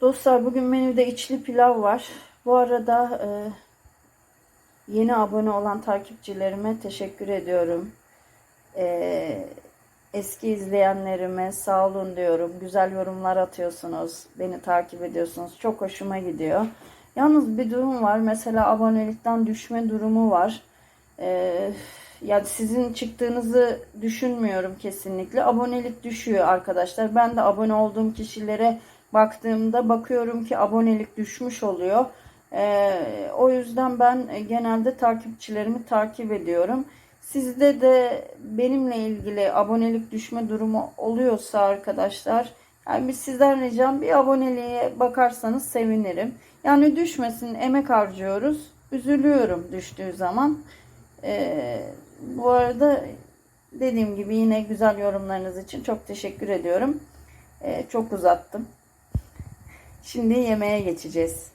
Dostlar bugün menüde içli pilav var. Bu arada e, yeni abone olan takipçilerime teşekkür ediyorum. E, eski izleyenlerime sağ olun diyorum. Güzel yorumlar atıyorsunuz. Beni takip ediyorsunuz. Çok hoşuma gidiyor. Yalnız bir durum var. Mesela abonelikten düşme durumu var. E, yani sizin çıktığınızı düşünmüyorum kesinlikle. Abonelik düşüyor arkadaşlar. Ben de abone olduğum kişilere baktığımda bakıyorum ki abonelik düşmüş oluyor. Ee, o yüzden ben genelde takipçilerimi takip ediyorum. Sizde de benimle ilgili abonelik düşme durumu oluyorsa arkadaşlar yani sizden ricam bir aboneliğe bakarsanız sevinirim. Yani düşmesin emek harcıyoruz. Üzülüyorum düştüğü zaman. Ee, bu arada dediğim gibi yine güzel yorumlarınız için çok teşekkür ediyorum. Ee, çok uzattım. Şimdi yemeğe geçeceğiz.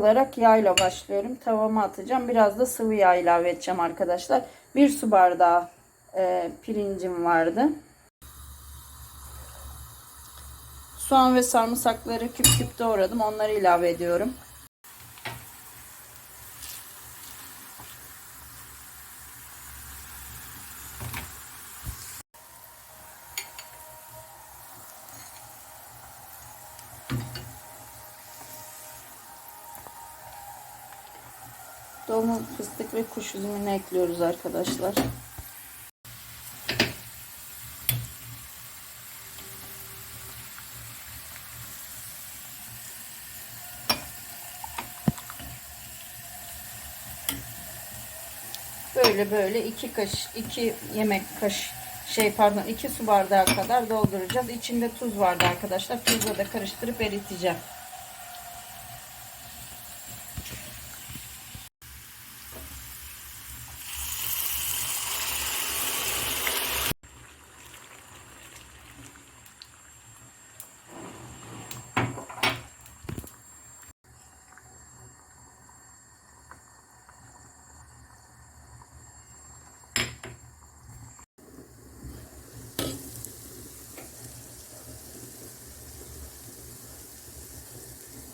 olarak yağ başlıyorum. Tavama atacağım. Biraz da sıvı yağ ilave edeceğim arkadaşlar. Bir su bardağı e, pirincim vardı. Soğan ve sarımsakları küp küp doğradım. Onları ilave ediyorum. Dolma fıstık ve kuş üzümünü ekliyoruz arkadaşlar. Böyle böyle iki kaş iki yemek kaş şey pardon iki su bardağı kadar dolduracağız. İçinde tuz vardı arkadaşlar. Tuzla da karıştırıp eriteceğim.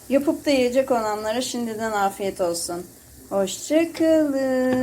Yapıp da yiyecek olanlara şimdiden afiyet olsun. Hoşçakalın.